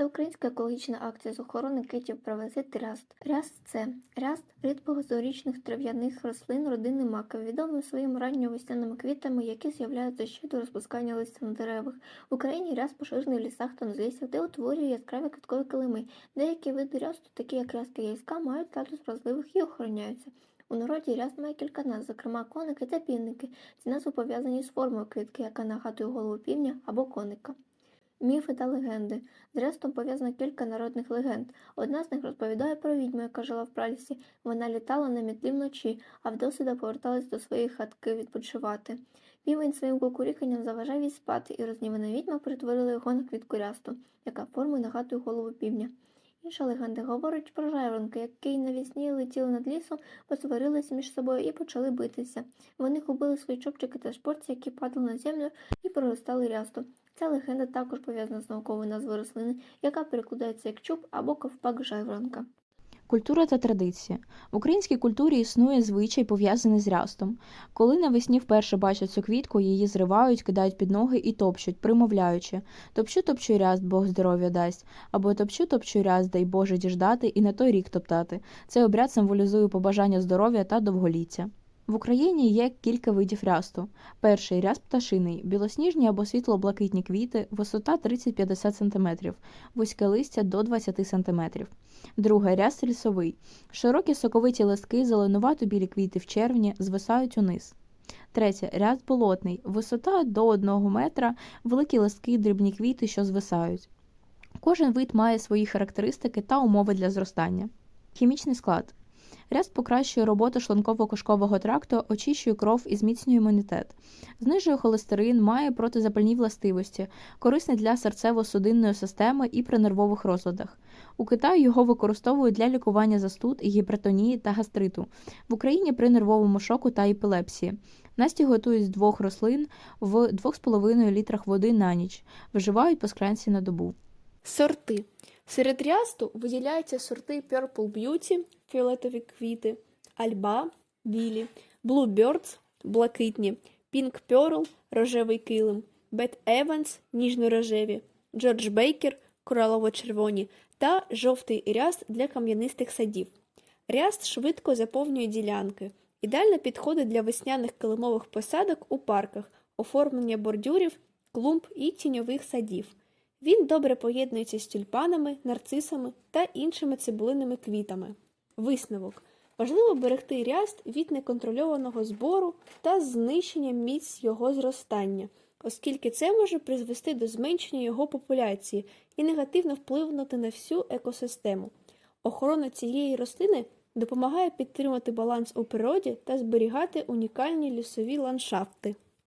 Всеукраїнська екологічна акція з охорони китів «Привезити ряст». Ряст – це ряст рід багаторічних трав'яних рослин родини мака, відомий своїми ранньовесняними квітами, які з'являються ще до розпускання листя на деревах. В Україні ряст поширений в лісах та низліссях, де утворює яскраві квіткові килими. Деякі види рясту, такі як ряст київська, мають статус вразливих і охороняються. У народі ряст має кілька назв, зокрема коники та півники. Ці назви пов'язані з формою квітки, яка нагадує голову півня або коника. Міфи та легенди. З рестом пов'язано кілька народних легенд. Одна з них розповідає про відьму, яка жила в пральсі. Вона літала на мітлі вночі, а вдосвіта поверталась до своєї хатки відпочивати. Півень своїм кукуріканням заважав їй спати, і рознівана відьма перетворила його на квітку рясту, яка формою нагадує голову півня. Інша легенда говорить про жайворонки, які навісні летіли над лісом, посварилися між собою і почали битися. Вони губили свої чопчики та шпорці, які падали на землю і проростали рясту. Ця легенда також пов'язана з науковою назвою рослини, яка перекладається як чуб або ковпак жайворонка. Культура та традиція. В українській культурі існує звичай, пов'язаний з рястом. Коли навесні вперше бачать цю квітку, її зривають, кидають під ноги і топчуть, примовляючи «Топчу, топчу ряст, Бог здоров'я дасть» або «Топчу, топчу ряст, дай Боже діждати і на той рік топтати». Цей обряд символізує побажання здоров'я та довголіття. В Україні є кілька видів рясту. Перший ряст пташиний, білосніжні або світло-блакитні квіти, висота 30-50 см, вузьке листя до 20 см. Другий ряст лісовий. Широкі соковиті листки, зеленувато білі квіти в червні звисають униз. Третє ряст болотний. Висота до 1 метра, великі листки, дрібні квіти, що звисають. Кожен вид має свої характеристики та умови для зростання. Хімічний склад. Ряст покращує роботу шлунково-кишкового тракту, очищує кров і зміцнює імунітет. Знижує холестерин, має протизапальні властивості, корисний для серцево-судинної системи і при нервових розладах. У Китаї його використовують для лікування застуд, гіпертонії та гастриту. В Україні при нервовому шоку та епілепсії. Насті готують з двох рослин в 2,5 літрах води на ніч. Вживають по склянці на добу. Сорти. Серед рясту виділяються сорти Purple Beauty, фіолетові квіти, Альба, білі, Bluebirds, блакитні, Pink Pearl, рожевий килим, Beth Evans, ніжно-рожеві, George Baker, коралово-червоні та жовтий ряст для кам'янистих садів. Ряст швидко заповнює ділянки. Ідеально підходить для весняних килимових посадок у парках, оформлення бордюрів, клумб і тіньових садів. Він добре поєднується з тюльпанами, нарцисами та іншими цибулиними квітами. Висновок. Важливо берегти ряст від неконтрольованого збору та знищення місць його зростання, оскільки це може призвести до зменшення його популяції і негативно впливнути на всю екосистему. Охорона цієї рослини допомагає підтримати баланс у природі та зберігати унікальні лісові ландшафти.